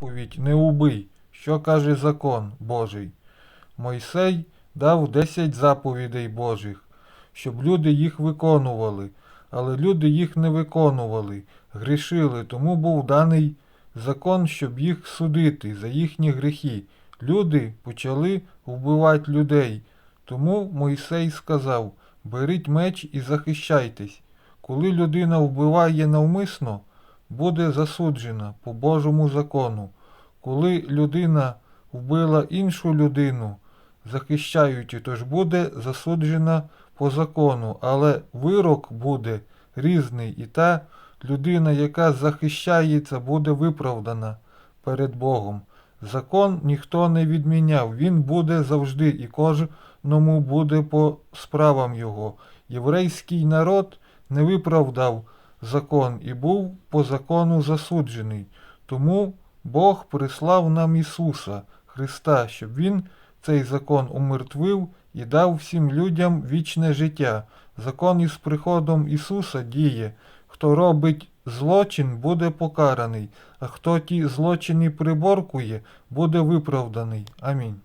заповідь не убий, що каже закон Божий. Мойсей дав 10 заповідей Божих, щоб люди їх виконували, але люди їх не виконували, грішили, тому був даний закон, щоб їх судити за їхні гріхи. Люди почали вбивати людей. Тому Мойсей сказав: беріть меч і захищайтесь. Коли людина вбиває навмисно, буде засуджена по Божому закону. Коли людина вбила іншу людину, захищаючи, то ж буде засуджена по закону, але вирок буде різний, і та людина, яка захищається, буде виправдана перед Богом. Закон ніхто не відміняв, він буде завжди, і кожному буде по справам його. Єврейський народ не виправдав закон і був по закону засуджений. Тому Бог прислав нам Ісуса, Христа, щоб Він цей закон умертвив і дав всім людям вічне життя. Закон із приходом Ісуса діє. Хто робить злочин, буде покараний, а хто ті злочини приборкує, буде виправданий. Амінь.